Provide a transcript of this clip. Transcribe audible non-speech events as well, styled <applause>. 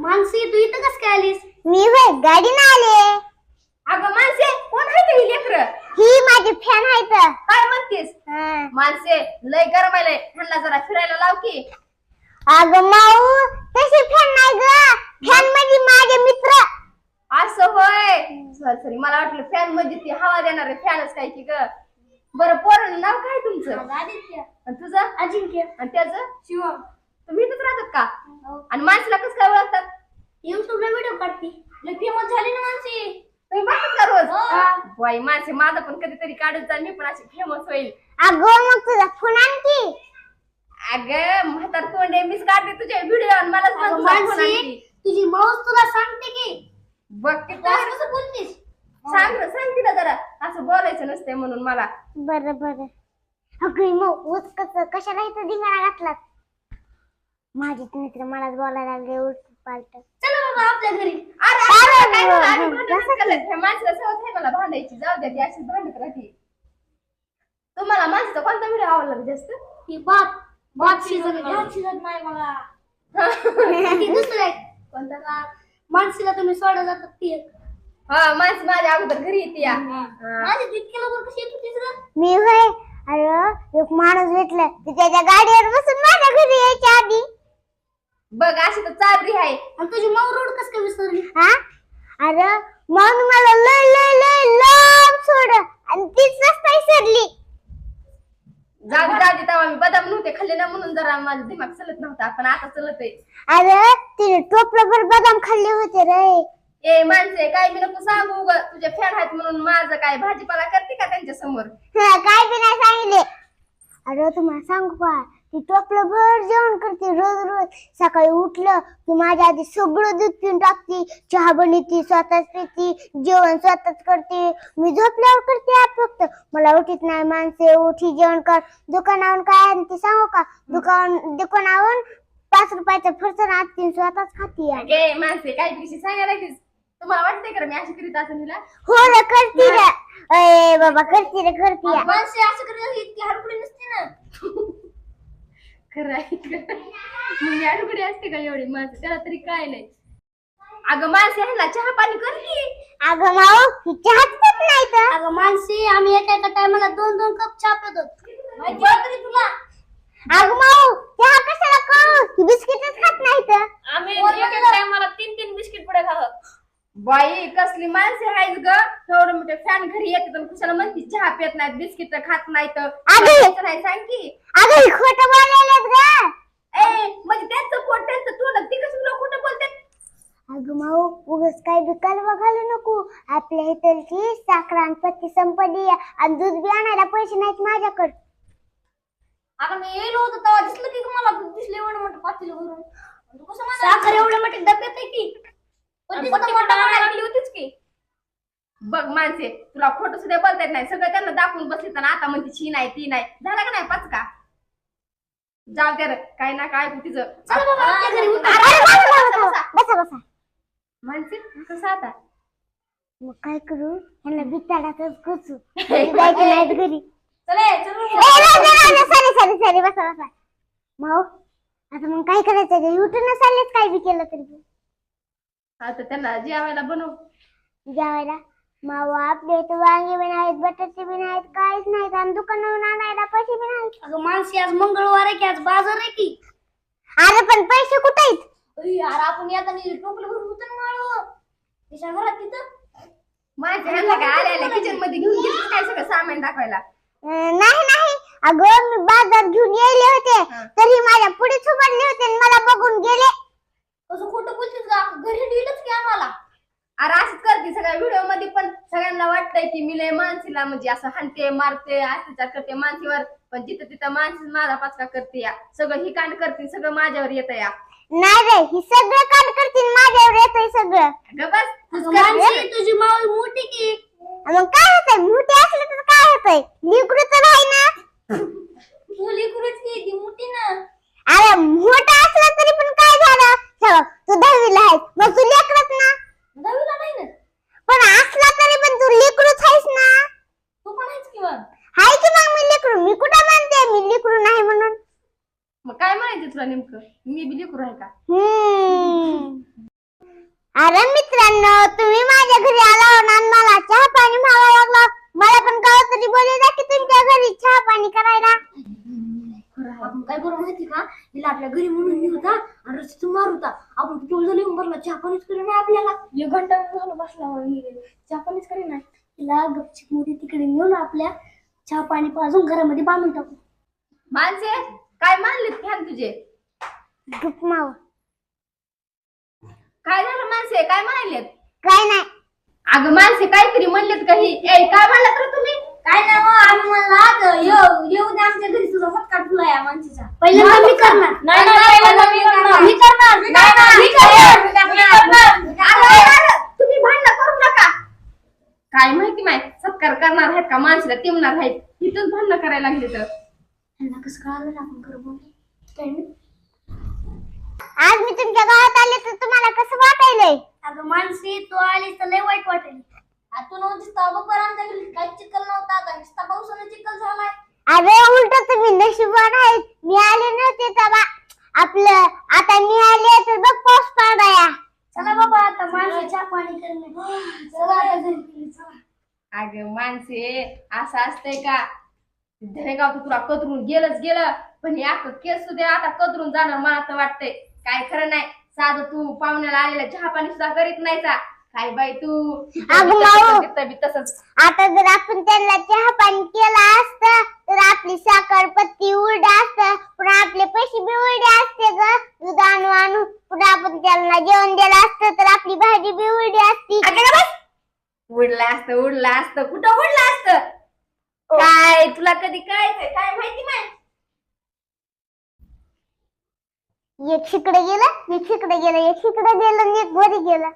मानसी तू इथं कस काय आलीस? मी होय गाडीनं आले. अगं माणसे कोण आहे ही लेकर? ही माझी फॅन आहे तर काय म्हणतेस? हं. माणसे लय गरम आहे ह्यांना जरा फिरायला लाव की. अगं माऊ तशी फॅन नाही ग. फॅन म्हणजे माझे मित्र. असं होय. सॉरी सॉरी मला वाटलं फॅन म्हणजे ती हवा देणारे फॅनच काय की ग. बरं पोरांचं नाव काय तुमचं? आदित्य. आणि तुझं? अजिंक्य. आणि त्याचं? शिवम. तुम्ही इथंच राहतात का? आणि माणसाला कसं काय ओळखतात? युट्यूबला व्हिडिओ काढते. लय फेमस झाली ना मानसी तुम्ही बघतात का रोज? हो. बाई माणसे माझं पण कधीतरी काढत जा मी पण अशी फेमस होईल. अगं मग तुझा फोन आणखी अगं म्हातार तोंडे मीच काढते तुझे व्हिडिओ आणि मलाच फोन मानसी आणखी. तुझी माऊस तुला सांगते की. बघ तू. असं कसं बोलतीस? सांग ना सांग तिला जरा. असं बोलायचं नसते म्हणून मला. बरं बरं. अगं मग उच कस कशाला इथं धिंगाणा घातला माझेच मित्र मलाच बोलायला लागले उलट पालट. चला बाबा आपल्या घरी. अरे अरे, काय झालं? आम्ही हं, भांडणच माणसाला आहे मला भांडायची. जाऊ द्या ती अशीच भांडत राहते. तुम्हाला माणसाचा कोणता व्हिडिओ आवडला जास्त? ही बाप बाप शिजत बाप शिजत नाही मला ती दुसरं कोणता मानसीला तुम्ही सोडा जातात ती एक. हा माणसं माझ्या अगोदर घरी येते या. हा. माझी तितक्या लवकर कशी येत होतीस ग मी होय. अरे एक माणूस भेटला ते त्याच्या गाडीवर बसून माझ्या घरी यायच्या आधी. बघ अशी तर चाबरी आहे. आणि तुझी माऊ रोड कस काय विसरली हा? अरे मग मला लय लय लय लांब सोड. आणि तीच रस्ता विसरली. जाऊ दे तेव्हा मी बदाम नव्हते खाल्ले ना म्हणून जरा माझा दिमाग चलत नव्हता. पण आता चलत आहे अरे तिने टोपलभर बदाम खाल्ले होते रे. ए माणसे काय मी नको सांगू उगा तुझे फॅन आहेत म्हणून माझं काय भाजीपाला करते का त्यांच्यासमोर हा, काय बी नाही सांगितले. अरे तुम्हाला सांगू का? ती टोपलं भर जेवण करते. रोज रोज सकाळी उठलं की माझ्या आधी सगळं दूध पिऊन टाकते. चहा बनवते स्वतःच पिते जेवण स्वतःच करते. मी झोपल्यावर करते आज फक्त. मला उठीत नाही माणसे उठी जेवण कर. दुकानावरून काय आहे ते सांगू का? दुकान दुकानावरून पाच रुपयाचं फरसाण आणते स्वतःच खाते माणसे काय कशी सांगायला तुम्हाला वाटतंय का मी अशी करीत असं तिला? हो रे करते रे अय बाबा करते रे करते. माणसे असं करत इतकी हडकुडी नसते ना. खरं आहे मी अडुगडी असते का एवढी? माणसं त्याला तरी काय नाही. अगं माणसे ह्याला चहा पाणी कर की. अगं माऊ चहाच पित नाही तर. अगं मानसी आम्ही एका एका टायमाला दोन दोन कप चहा पितो माहिती आहे तरी तुला? अगं माऊ चहा कशाला खाऊ? बिस्किटच खात नाही तर. आम्ही एक-एक टायमाला तीन तीन बिस्किट पुढे खात बाई कसली माणसे आहेत ग. एवढं मोठे फॅन घरी येते तर कुशाला म्हणती चहा पित नाहीत बिस्किट खात नाहीत. अगं. नाही सांग की. अगं ही खोटं बोलायलेत ग. ए म्हणजे त्यांचं पोट त्यांचं तोंड ती कसं तुला खोटं बोलतात अगं माऊ उगाच काय बी कालवा घालू नको. आपल्या इथलची साखर आणि पत्ती संपली आहे आणि दूध बी आणायला पैसे नाहीत माझ्याकडे. अगं मी येलो होतो तेव्हा. दिसलं की मला दिसले एवढं मोठं पातेलं भरून. तू कसं साखर एवढ्या मोठे डब्यात आहे की. पण मोठा. लागली होतीच की. बघ माणसे तुला खोटं सुद्धा बोलता येत नाही. सगळं त्यांना दाखवून बसली तर आता म्हणते छी नाही ती नाही. झालं का नाही? पाच का? जाऊ दे रे, काय ना काय तिचं. चल बाबा, आपल्या घरी उतर. अरे, अरे बसा, बसा बसा, बसा. बसा. बसा. बसा माणसे कसं आता? मग काय करू? ह्यांना बिचारातच घुसू. <laughs> जायचं नाहीत घरी. चले चल ए, बसा बसा. माऊ आता मग काय करायचं युट्यूब चाललेच काय बी केलं तरी. आता त्यांना जेवायला बनव. जेवायला? माऊ आपले इथं वांगे बी नाहीत बटाटे बी नाहीत काहीच नाहीत आणि दुकानावरून आणायला पैसे बी नाहीत. अगं मानसी आज मंगळवार आहे की आज बाजार आहे की? अरे पण पैसे कुठे आहेत? अरे यार आपण येताना टोपलं भरून होतं ना माळव तिच्या घरात तिथं? माझ्या ह्यांना काय आल्या आल्या किचनमध्ये घेऊन गेलीस काय सगळं सामान दाखवायला? अं, नाही नाही. अगं मी बाजार घेऊन गेले होते. तरी माझ्या पुढेच उभारले होते आणि मला बघून गेले. असं खोटं बोलतेस का घरी दिलंच की आम्हाला अरे असंच करते सगळ्या व्हिडिओमध्ये पण सगळ्यांना वाटतंय की मी लय मानसीला म्हणजे असं हाणते मारते अत्याचार करते मानसीवर. पण जिथं तिथं मानसी माझा पाचका करते या. सगळं ही कांड करते सगळं माझ्यावर येत या. नाही रे ही सगळं कांड करतील माझ्यावर येतंय सगळं ग बस तूच अगं कर. मानसी तुझी माळ मोठी की मग काय होतंय मोठे असले तर काय होतंय लिकरू तर आहे ना मुली कुठेच की ती मोठी ना अरे मोठा असला तरी पण काय झालं हे बघ, तू दहावीला आहेस मग तू लेकरच ना दहावीला नाही ना पण असला तरी पण तू लेकरूच आहेस ना तू पण आहेस की मग हाय की मग मी लेकरू मी कुठं म्हणते मी लेकरू नाही काय मी बी लेकरू आहे का? हम्म. अरे मित्रांनो तुम्ही माझ्या घरी आला आणि मला चहा पाणी मागायला लागला. मला पण कवा तरी बोलू की तुमच्या घरी चहा पाणी करायला? आपण काय करू माहिती का? हिला आपल्या घरी म्हणून नेऊ होता आणि रस्त्यातून मारू होता आपण किती झाली उंबरला चहा पाणीच करी नाही आपल्याला. एक घंटा झालं बसला चहा पाणीच करी नाही. तिला गपचिपमध्ये तिकडे नेऊन आपल्या चहा पाणी पाजून घरामध्ये बांधून टाकू. माणसे काय मानलेत फॅन तुझे? माव. काय झालं माणसे? काय मानलेत काय नाही. अगं माणसे काहीतरी म्हणलेत काही ए काय म्हणलं तर तुम्ही? काय नाही मग आम्ही म्हणला आज येऊ येऊ दे आमच्या घरी तुझा सत्कार तुला या माणसाचा. पहिल्यांदा मी करणार. नाही पहिल्यांदा मी करणार. मी करणार. मी करणार. मी करणार. मी करणार. तुम्ही भांडण करू नका. काय माहिती माहीत सत्कार करणार आहेत का माणसाला? टिमणार आहेत. इथंच भांडणं करायला लागले तर. ह्यांना कसं कळालं ना आपण काय नाही आज मी तुमच्या गावात आले तर तुम्हाला कसं वाटायलंय? अगं माणसी तू आलीस तर लय वाईट वाटेल. आ, तू नव्हतीस तर बरं आमच्या घरी काही चिखल नव्हता आता. नुसता पावसाने चिखल झालाय. अरे उलट तुम्ही नशिबान आहेत मी आले नव्हते तेव्हा. आपलं आता मी आले तर बघ पाऊस पडाया चला बाबा आता माणसं चहा पाणी करणे चला आता घरी. चला अगं माणसे असं असतंय का? धनेगाव तर तुला कतरून गेलंच गेलं. पण हे अख्खं केस सुद्धा आता कतरून जाणार मला तर वाटतंय. काय खरं नाही. साधं तू पाहुण्याला आलेला चहा पाणी सुद्धा करीत नाहीचा काय बाई तू? अगं माऊ. तसंच. आता जर आपण त्यांना चहा पाणी केलं असतं तर आपली साखर पत्ती उलट असत पुन्हा आपले पैसे बी उलटे असते ग. दूध आणू आणू. पुन्हा आपण त्यांना जेवण दिलं असतं तर आपली भाजी बी उलटी असती. उडलं असतं उडलं असतं. कुठं उडलं असतं? काय? तुला कधी काय काय माहिती नाही एक शिकडे गेला एक शिकडे गेला एक शिकडे गेला आणि एक घरी गेला.